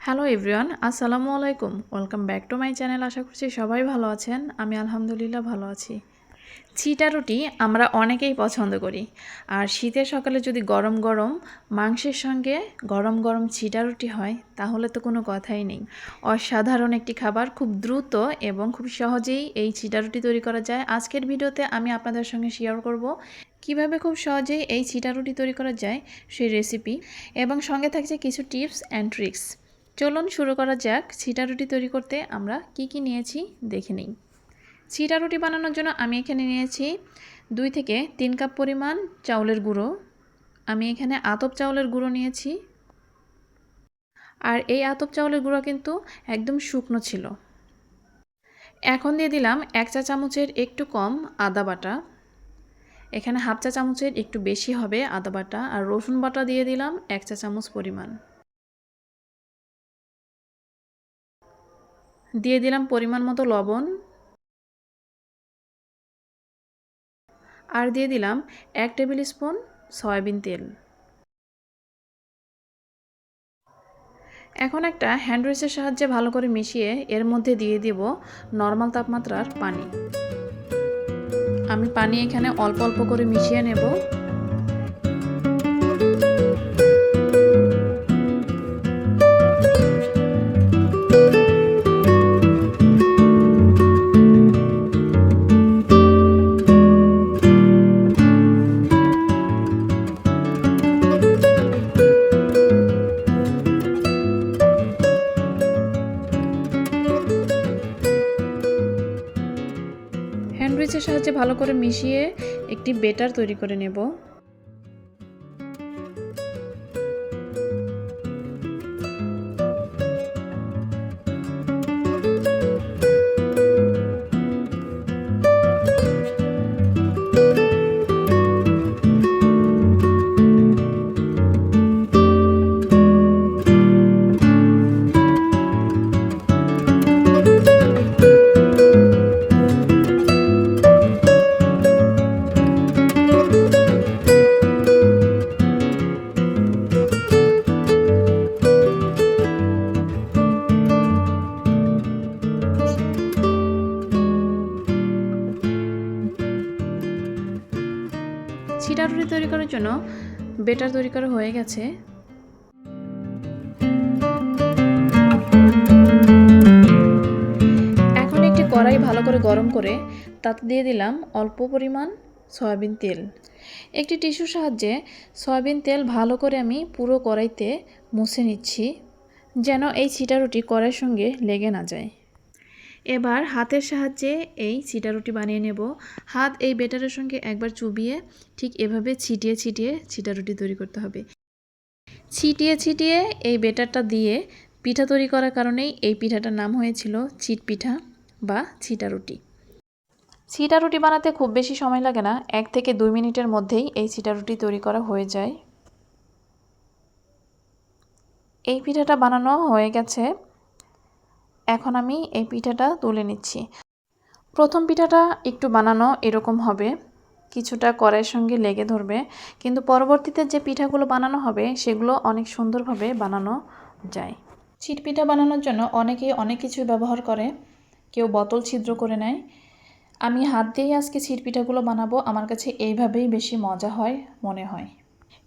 Hello everyone আসসালামু আলাইকুম welcome back to my channel আশা করছি সবাই ভালো আছেন। আমি আলহামদুলিল্লাহ ভালো আছি। চিটা রুটি আমরা অনেকেই পছন্দ করি। আর শীতের সকালে যদি গরম গরম মাংসের সঙ্গে গরম গরম চিটা রুটি হয়, তাহলে তো কোনো কথাই নেই। অসাধারণ একটি খাবার, খুব দ্রুত এবং খুব সহজেই এই চিটা রুটি তৈরি করা যায়। আজকের ভিডিওতে আমি আপনাদের সঙ্গে শেয়ার করব কীভাবে খুব সহজেই এই চিটা রুটি তৈরি করা যায় সেই রেসিপি এবং সঙ্গে থাকছে কিছু টিপস অ্যান্ড ট্রিক্স চলুন শুরু করা যাক ছিটা রুটি তৈরি করতে। আমরা কি কি নিয়েছি দেখে নিই। ছিটা রুটি বানানোর জন্য আমি এখানে নিয়েছি দুই থেকে তিন কাপ পরিমাণ চাউলের গুঁড়ো। আমি এখানে আতপ চাউলের গুঁড়ো নিয়েছি। আর এই আতপ চাউলের গুঁড়ো কিন্তু একদম শুকনো ছিল। এখন দিয়ে দিলাম এক চা চামচের একটু কম আদা বাটা। এখানে হাফ চা চামচের একটু বেশি হবে আদা বাটা। আর রসুন বাটা দিয়ে দিলাম এক চা চামচ পরিমাণ। দিয়ে দিলাম পরিমাণ মতো লবণ। আর দিয়ে দিলাম এক টেবিল স্পুন সয়াবিন তেল। এখন একটা হ্যান্ড রয়েসের সাহায্যে ভালো করে মিশিয়ে এর মধ্যে দিয়ে দিব নর্মাল তাপমাত্রার পানি। আমি পানি এখানে অল্প অল্প করে মিশিয়ে নেব। হ্যান্ডউইচের সাহায্যে ভালো করে মিশিয়ে একটি বেটার তৈরি করে নেব। জন্য বেটার তৈরি করা হয়ে গেছে। এখন একটি কড়াই ভালো করে গরম করে তাতে দিয়ে দিলাম অল্প পরিমাণ সয়াবিন তেল। একটি টিস্যুর সাহায্যে সয়াবিন তেল ভালো করে আমি পুরো কড়াইতে মুছে নিচ্ছি, যেন এই ছিটা রুটি কড়াইয়ের সঙ্গে লেগে না যায়। এবার হাতের সাহায্যে এই চিটা রুটি বানিয়ে নেব। হাত এই বেটারের সঙ্গে একবার চুবিয়ে ঠিক এভাবে ছিটিয়ে ছিটিয়ে চিটা রুটি তৈরি করতে হবে। ছিটিয়ে ছিটিয়ে এই বেটারটা দিয়ে পিঠা তৈরি করার কারণেই এই পিঠাটার নাম হয়েছিল চিট পিঠা বা ছিটা রুটি। ছিটা রুটি বানাতে খুব বেশি সময় লাগে না, এক থেকে দুই মিনিটের মধ্যেই এই ছিটা রুটি তৈরি করা হয়ে যায়। এই পিঠাটা বানানো হয়ে গেছে এখন আমি এই পিঠাটা তুলে নিচ্ছি। প্রথম পিঠাটা একটু বানানো এরকম হবে। কিছুটা কড়াইয়ের সঙ্গে লেগে ধরবে। কিন্তু পরবর্তীতে যে পিঠাগুলো বানানো হবে, সেগুলো অনেক সুন্দরভাবে বানানো যায়। ছিট পিঠা বানানোর জন্য অনেকেই অনেক কিছু ব্যবহার করে। কেউ বোতল ছিদ্র করে নেয়। আমি হাত দিয়েই আজকে ছিট পিঠাগুলো বানাবো। আমার কাছে এইভাবেই বেশি মজা হয়, মনে হয়।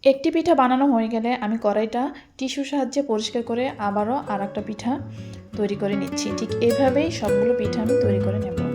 একটি পিঠা বানানো হয়ে গেলে আমি কড়াইটা টিস্যুর সাহায্যে পরিষ্কার করে আবারও আর একটা পিঠা তৈরি করে নিচ্ছি। ঠিক এভাবেই সবগুলো পিঠা আমি তৈরি করে নেব।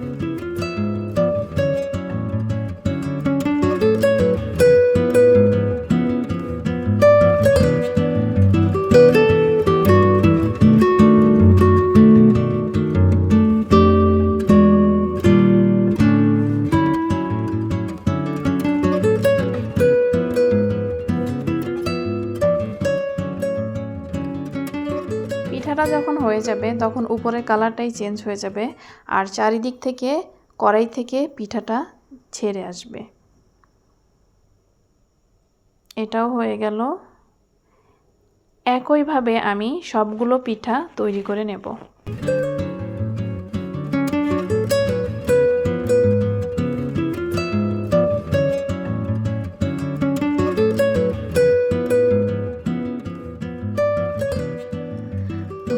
পিঠাটা যখন হয়ে যাবে, তখন উপরের কালারটাই চেঞ্জ হয়ে যাবে আর চারিদিক থেকে কড়াই থেকে পিঠাটা ছেড়ে আসবে। এটাও হয়ে গেল। একইভাবে আমি সবগুলো পিঠা তৈরি করে নেব।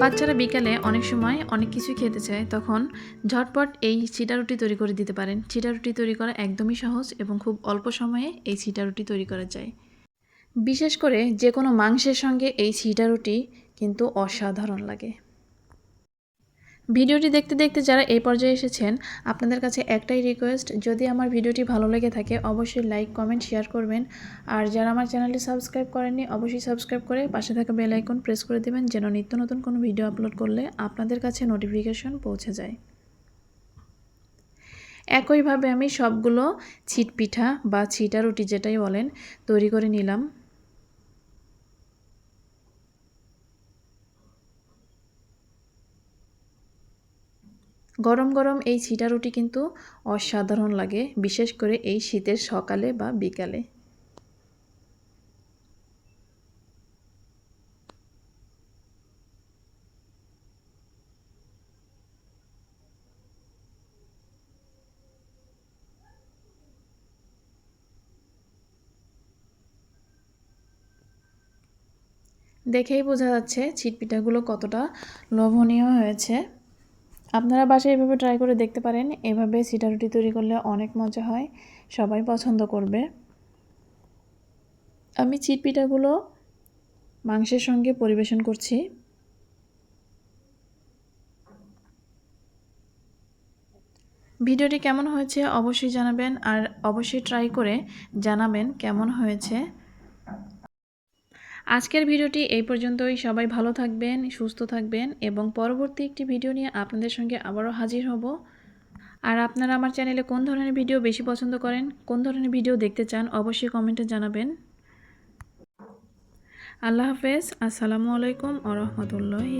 বাচ্চারা বিকালে অনেক সময় অনেক কিছু খেতে চায়, তখন ঝটপট এই চিটা রুটি তৈরি করে দিতে পারেন। চিটা রুটি তৈরি করা একদমই সহজ এবং খুব অল্প সময়ে এই চিটা রুটি তৈরি করা যায়। বিশেষ করে যে কোনো মাংসের সঙ্গে এই চিটা রুটি কিন্তু অসাধারণ লাগে। ভিডিওটি দেখতে দেখতে যারা এই পর্যায়ে এসেছেন, আপনাদের কাছে একটাই রিকোয়েস্ট যদি আমার ভিডিওটি ভালো লেগে থাকে, অবশ্যই লাইক কমেন্ট শেয়ার করবেন। আর যারা আমার চ্যানেলটি সাবস্ক্রাইব করেননি, অবশ্যই সাবস্ক্রাইব করে পাশে থাকা বেল আইকন প্রেস করে দেবেন, যেন নিত্য নতুন কোনো ভিডিও আপলোড করলে আপনাদের কাছে নোটিফিকেশন পৌঁছে যায়। একইভাবে আমি সবগুলো ছিট পিঠা বা ছিটা রুটি যেটাই বলেন, তৈরি করে নিলাম। গরম গরম এই ছিটা রুটি কিন্তু অসাধারণ লাগে, বিশেষ করে এই শীতের সকালে বা বিকালে। দেখেই বোঝা যাচ্ছে ছিটপিঠাগুলো কতটা লোভনীয় হয়েছে। আপনারা বাসায় এভাবে ট্রাই করে দেখতে পারেন। এভাবে সিটা রুটি তৈরি করলে অনেক মজা হয়। সবাই পছন্দ করবে। আমি চিটপিঠাগুলো মাংসের সঙ্গে পরিবেশন করছি। ভিডিওটি কেমন হয়েছে অবশ্যই জানাবেন আর অবশ্যই ট্রাই করে জানাবেন কেমন হয়েছে। আজকের ভিডিওটি এই পর্যন্তই। সবাই ভালো থাকবেন, সুস্থ থাকবেন এবং পরবর্তী একটি ভিডিও নিয়ে আপনাদের সঙ্গে আবারও হাজির হব। আর আপনারা আমার চ্যানেলে কোন ধরনের ভিডিও বেশি পছন্দ করেন, কোন ধরনের ভিডিও দেখতে চান অবশ্যই কমেন্টে জানাবেন। আল্লাহ হাফেজ, আসসালামু আলাইকুম আ রহমতুল্লাহি